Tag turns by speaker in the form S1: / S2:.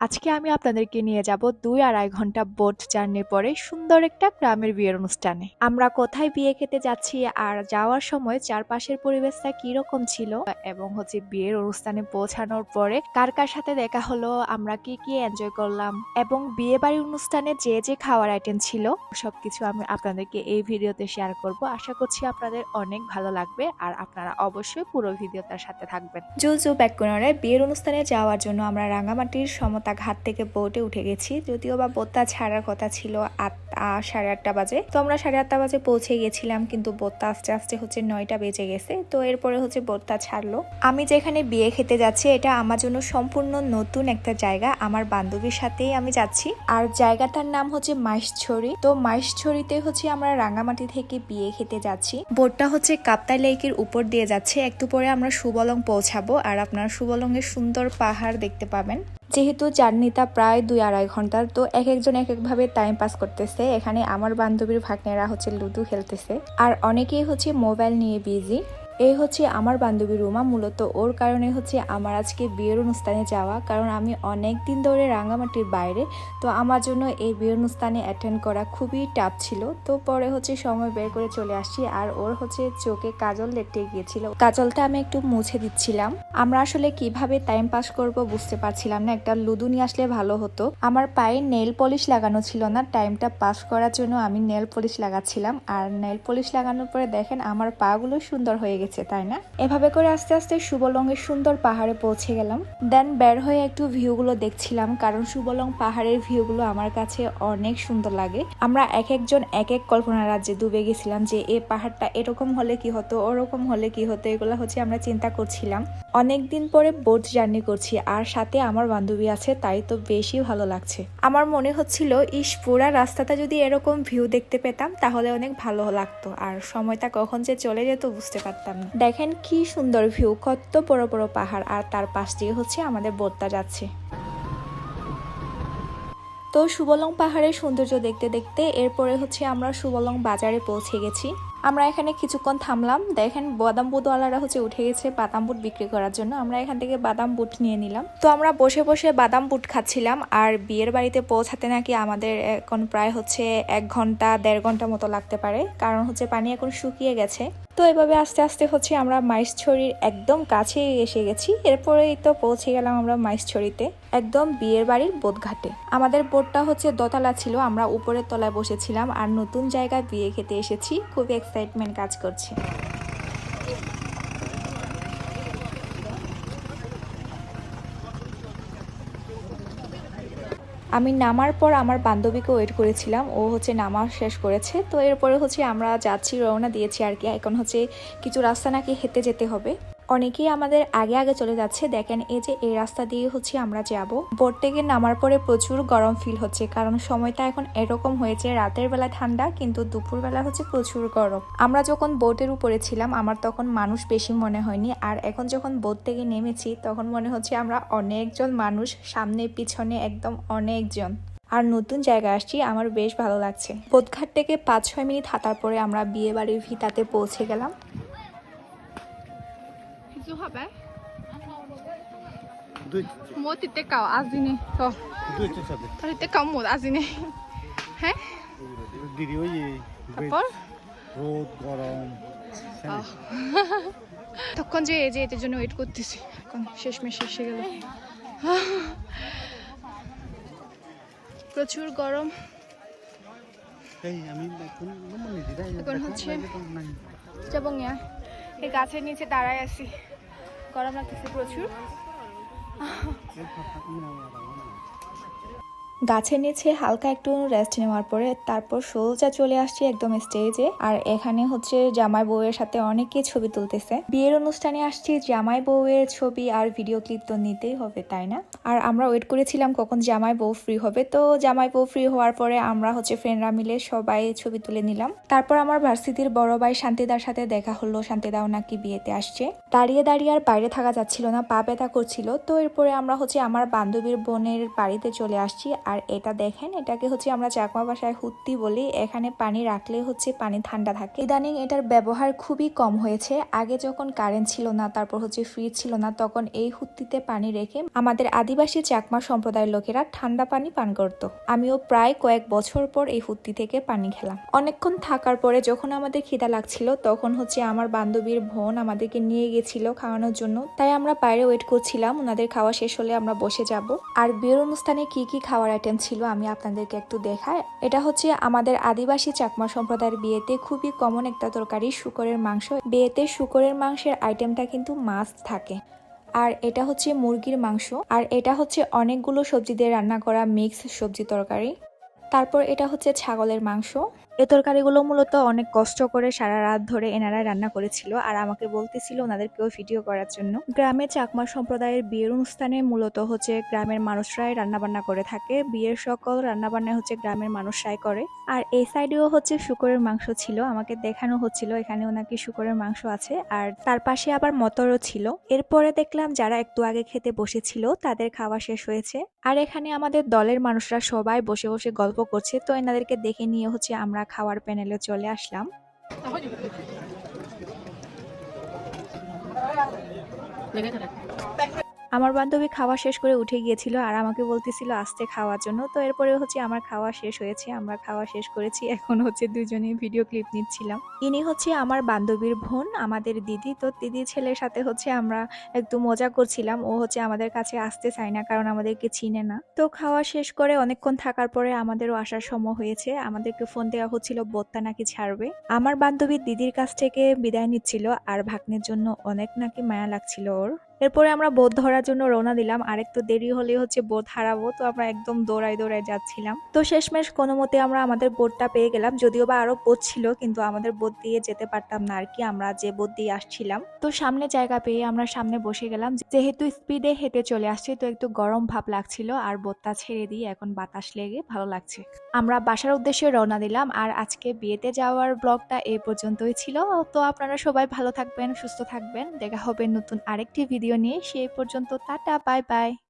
S1: আজকে আমি আপনাদেরকে নিয়ে যাব দুই আড়াই ঘণ্টা বোট জার্নির পরে সুন্দর একটা গ্রামের বিয়ের অনুষ্ঠানে। আমরা কোথায় বিয়ে খেতে যাচ্ছি আর যাওয়ার সময় চারপাশের পরিবেশটা কীরকম ছিল এবং হচ্ছে বিয়ের অনুষ্ঠানে পৌঁছানোর পরে কার কার সাথে দেখা হলো, আমরা কি কি এনজয় করলাম এবং বিয়ে বাড়ির অনুষ্ঠানে যে যে খাওয়ার আইটেম ছিল সবকিছু আমি আপনাদেরকে এই ভিডিওতে শেয়ার করব। আশা করছি আপনাদের অনেক ভালো লাগবে আর আপনারা অবশ্যই পুরো ভিডিওটার সাথে থাকবেন। জুজু ব্যাকুনারে বিয়ের অনুষ্ঠানে যাওয়ার জন্য আমরা রাঙামাটির সমতা ঘাট থেকে বোটে উঠে গেছি। যদিও বা বোতা ছাড়ার কথা ছিল আটটা সাড়ে আটটা বাজে। তো আমরা সাড়ে আটটা বাজে পৌঁছে গেছিলাম, কিন্তু বোটটা আস্তে আস্তে হচ্ছে নয়টা বেজে গেছে। তো এরপরে হচ্ছে বোটটা ছাড়লো। আমি যেখানে বিয়ে খেতে যাচ্ছি, এটা আমার জন্য সম্পূর্ণ নতুন একটা জায়গা। আমার বান্ধবীর সাথেই আমি যাচ্ছি। আর জায়গাটার নাম হচ্ছে মাইশছড়ি। তো মাইশছড়িতে হচ্ছে আমরা রাঙামাটি থেকে বিয়ে খেতে যাচ্ছি। বোটটা হচ্ছে কাপ্তাই লেকের উপর দিয়ে যাচ্ছে। একটু পরে আমরা সুবলং পৌঁছাবো। আর আপনারা সুবলংয়ের সুন্দর পাহাড় দেখতে পাবেন। যেহেতু জার্নিটা প্রায় দুই আড়াই ঘণ্টার, তো এক একজন এক একভাবে টাইম পাস করতেছে। এখানে আমার বান্ধবীর ভাগ্নেরা হচ্ছে লুডো খেলতেছে। আর অনেকেই হচ্ছে মোবাইল নিয়ে বিজি এই হচ্ছে আমার বান্ধবী রুমা, মূলত ওর কারণে হচ্ছে আমার আজকে বিয়ের অনুষ্ঠানে যাওয়া, কারণ আমি অনেক দিন ধরে রাঙামাটির বাইরে, তো আমার জন্য এই বিয়ের অনুষ্ঠানে অ্যাটেন্ড করা খুবই টাফ ছিল। তো পরে হচ্ছে সময় বের করে চলে আসছি আর ওর হচ্ছে চোখে কাজল লেটে গিয়েছিল। কাজলটা আমি একটু মুছে দিচ্ছিলাম। আমরা আসলে কীভাবে টাইম পাস করব বুঝতে পারছিলাম না, একটা লুডু নিয়ে আসলে ভালো হতো। আমার পায়ে নেল পলিশ লাগানো ছিল না টাইমটা পাস করার জন্য আমি নেল পলিশ লাগাচ্ছিলাম। আর নেল পলিশ লাগানোর পরে দেখেন আমার পা গুলো সুন্দর হয়ে গেছে। তাই না? এভাবে করে আস্তে আস্তে সুবলংয়ের সুন্দর পাহাড়ে পৌঁছে গেলাম। দেন বের হয়ে একটু ভিউগুলো দেখছিলাম, কারণ সুবলং পাহাড়ের ভিউগুলো আমার কাছে অনেক সুন্দর লাগে। আমরা এক একজন এক এক কল্পনা রাজ্যে ডুবে গেছিলাম যে, এ পাহাড়টা এরকম হলে কি হতো? ওরকম হলে কি হতো? এগুলো হচ্ছে আমরা চিন্তা করছিলাম। অনেক দিন পরে বোট জার্নি করছি, আর সাথে আমার বান্ধবী আছে, তাই তো বেশি ভালো লাগছে। আমার মনে হচ্ছিল, ইস, পুরা রাস্তাটা যদি এরকম ভিউ দেখতে পেতাম, তাহলে অনেক ভালো লাগতো। আর সময়টা কখন যে চলে যেত বুঝতে পারতাম দেখেন। কি সুন্দর ভিউ, কত বড় বড় পাহাড়, আর তার পাশ দিয়ে হচ্ছে আমাদের বোটটা যাচ্ছে। তো সুবলং পাহাড়ের সৌন্দর্য দেখতে দেখতে এরপরে হচ্ছে আমরা সুবলং বাজারে পৌঁছে গেছি। আমরা এখানে কিছুক্ষণ থামলাম। দেখেন বাদাম বুটওয়ালারা হচ্ছে উঠে গেছে বাদাম বুট বিক্রি করার জন্য। আমরা এখান থেকে বাদাম বুট নিয়ে নিলাম। তো আমরা বসে বসে বাদাম বুট খাচ্ছিলাম আর বিয়ের বাড়িতে পৌঁছাতে নাকি আমাদের এখন প্রায় হচ্ছে এক ঘণ্টা, দেড় ঘণ্টা মতো লাগতে পারে। কারণ হচ্ছে পানি এখন শুকিয়ে গেছে। তো এভাবে আস্তে আস্তে হচ্ছে আমরা মাইসছড়ির একদম কাছে এসে গেছি। এরপরেই তো পৌঁছে গেলাম আমরা মাইসছড়িতে একদম বিয়ের বাড়ির বোধঘাটে। আমাদের বোটটা হচ্ছে দোতলা ছিল, আমরা উপরের তলায় বসেছিলাম আর নতুন জায়গায় বিয়ে খেতে এসেছি। খুবই এক্সাইটমেন্ট কাজ করছে। আমি নামার পর আমার বান্ধবীকে ওয়েট করেছিলাম। ও হচ্ছে নামা শেষ করেছে। তো এরপরে হচ্ছে আমরা যাচ্ছি, রওনা দিয়েছি আর কি। এখন হচ্ছে কিছু রাস্তা নাকি হেঁটে যেতে হবে। অনেকেই আমাদের আগে আগে চলে যাচ্ছে। দেখেন এই যে এই রাস্তা দিয়ে হচ্ছে আমরা যাব। বোট থেকে নামার পরে প্রচুর গরম ফিল হচ্ছে। কারণ সময়টা এখন এরকম হয়েছে, রাতের বেলা ঠান্ডা, কিন্তু দুপুর বেলা হচ্ছে প্রচুর গরম। আমরা যখন বোটের উপরে ছিলাম, আমার তখন মানুষ বেশি মনে হয়নি। আর এখন যখন বোট থেকে নেমেছি, তখন মনে হচ্ছে আমরা অনেকজন মানুষ, সামনে, পিছনে, একদম অনেকজন আর নতুন জায়গায় আসছি আমার বেশ ভালো লাগছে। বোধঘাট থেকে পাঁচ ছয় মিনিট হাঁটার পরে আমরা বিয়ে বাড়ির ভিটাতে পৌঁছে গেলাম।
S2: হ্যাঁ? তখন যে এই যে এটার জন্য ওয়েট করতেছি। এখন শেষমেশ এসে গেল। প্রচুর গরম। এখন হচ্ছে এই গাছের নিচে দাঁড়ায় আছি। গরম লাগতেছে প্রচুর।
S1: গাছের নিচে হালকা একটু রেস্ট নেওয়ার পরে তারপর সোজা চলে আসছি একদম স্টেজে আর এখানে হচ্ছে জামাই বউয়ের সাথে অনেকে ছবি তুলতেছে। বিয়ের অনুষ্ঠানে আসছি, জামাই বউয়ের ছবি আর ভিডিও ক্লিপ তো নিতেই হবে, তাই না? আর আমরা ওয়েট করেছিলাম কখন জামাই বউ ফ্রি হবে। তো জামাই বউ ফ্রি হওয়ার পরে আমরা হচ্ছে ফ্রেন্ডরা মিলে সবাই ছবি তুলে নিলাম। তারপর আমার ভার্সিটির বড় ভাই শান্তিদার সাথে দেখা হলো। শান্তিদাও নাকি বিয়েতে আসছে। দাঁড়িয়ে দাঁড়িয়ে আর বাইরে থাকা যাচ্ছিল না, পা ব্যথা করছিল। তো এরপরে আমরা হচ্ছে আমার বান্ধবীর বোনের বাড়িতে চলে আসছি। আর এটা দেখেন, এটাকে হচ্ছে আমরা চাকমা ভাষায় হুত্তি বলি। এখানে পানি রাখলে হচ্ছে পানি ঠান্ডা থাকে। ইদানিং এটার ব্যবহার খুবই কম হয়েছে। আগে যখন কারেন্ট ছিল না, তারপর হচ্ছে ফ্রিজ ছিল না, তখন এই হুত্তিতে পানি রেখে আমাদের আদিবাসী চাকমা সম্প্রদায়ের লোকেরা ঠান্ডা পানি পান করত। আমিও প্রায় কয়েক বছর পর এই হুত্তি থেকে পানি খেলাম। অনেকক্ষণ থাকার পরে যখন আমাদের খিদা লাগছিল, তখন হচ্ছে আমার বান্ধবীর বোন আমাদেরকে নিয়ে গেছিল খাওয়ানোর জন্য। তাই আমরা বাইরে ওয়েট করছিলাম ওনাদের খাওয়া শেষ হলে আমরা বসে যাব। আর বিয়ের অনুষ্ঠানে কি কি খাওয়ার আইটেম ছিল, আমি আপনাদেরকে একটু দেখাই। এটা হচ্ছে আমাদের আদিবাসী চাকমা সম্প্রদায়ের বিয়েতে খুবই কমন একটা তরকারি, শুকরের মাংস। বিয়েতে শুকরের মাংসের আইটেমটা কিন্তু মাছ থাকে। আর এটা হচ্ছে মুরগির মাংস। আর এটা হচ্ছে অনেকগুলো সবজি দিয়ে রান্না করা মিক্স সবজি তরকারি। তারপর এটা হচ্ছে ছাগলের মাংস। এই তরকারিগুলো মূলত অনেক কষ্ট করে সারা রাত ধরে এনারা রান্না করেছিল আর আমাকে বলতেছিল ওনাদেরকেও ভিডিও করার জন্য। গ্রামে চাকমা সম্প্রদায়ের বিয়ের অনুষ্ঠানে মূলত হচ্ছে গ্রামের মানুষরাই রান্না বান্না করে থাকে। বিয়ের সকল রান্না বান্না হচ্ছে গ্রামের মানুষরাই করে। আর এই সাইডেও হচ্ছে শুকরের মাংস ছিল। আমাকে দেখানো হচ্ছিল, এখানে ওনাকে শুকরের মাংস আছে। আর তার পাশে আবার মটরও ছিল। এরপরে দেখলাম যারা একটু আগে খেতে বসেছিল, তাদের খাওয়া শেষ হয়েছে। আর এখানে আমাদের দলের মানুষরা সবাই বসে বসে গল্প করছে। তো এনাদেরকে দেখে নিয়ে হচ্ছে আমরা খাওয়ার প্যানেলে চলে আসলাম। আমার বান্ধবী খাওয়া শেষ করে উঠে গিয়েছিল আর আমাকে বলতেছিল, আস্তে খাওয়ার জন্য। তো এরপরে হচ্ছে আমার খাওয়া শেষ হয়েছে, আমরা খাওয়া শেষ করেছি। এখন হচ্ছে দুজনেই ভিডিও ক্লিপ নিচ্ছিলাম। ইনি হচ্ছে আমার বান্ধবীর বোন, আমাদের দিদি। তো দিদি ছেলের সাথে হচ্ছে আমরা একটু মজা করছিলাম। ও হচ্ছে আমাদের কাছে আসতে চায় না, কারণ আমাদেরকে চিনে না। তো খাওয়া শেষ করে অনেকক্ষণ থাকার পরে আমাদেরও আসার সময় হয়েছে। আমাদেরকে ফোন দেওয়া হচ্ছিল, বোত্তা নাকি ছাড়বে? আমার বান্ধবীর দিদির কাছ থেকে বিদায় নিচ্ছিল, আর ভাগ্নের জন্য অনেক নাকি মায়া লাগছিল ওর। এরপরে আমরা বোধ ধরার জন্য রওনা দিলাম। আর একটু দেরি হলে হচ্ছে বোধ হারাবো, তো আমরা একদম দৌড়াই দৌড়াই যাচ্ছিলাম। তো শেষমেশ কোনো মতে আমরা আমাদের বোটটা পেয়ে গেলাম, যদিও বা আরও বোধ ছিল, কিন্তু আমাদের বোধ দিয়ে যেতে পারতাম না আর কি আমরা যে বোধ দিয়ে আসছিলাম। তো সামনে জায়গা পেয়ে আমরা সামনে বসে গেলাম, যেহেতু স্পিডে হেঁটে চলে আসছি, তো একটু গরম ভাব লাগছিল, আর বোধটা ছেড়ে দিয়ে এখন বাতাস লেগে ভালো লাগছে। আমরা বাসার উদ্দেশ্যে রওনা দিলাম, আর আজকে বিয়েতে যাওয়ার ব্লগটা এই পর্যন্তই ছিল। তো আপনারা সবাই ভালো থাকবেন, সুস্থ থাকবেন, দেখা হবে নতুন আরেকটি ভিডিও নিয়ে সেই পর্যন্ত টাটা বাই বাই।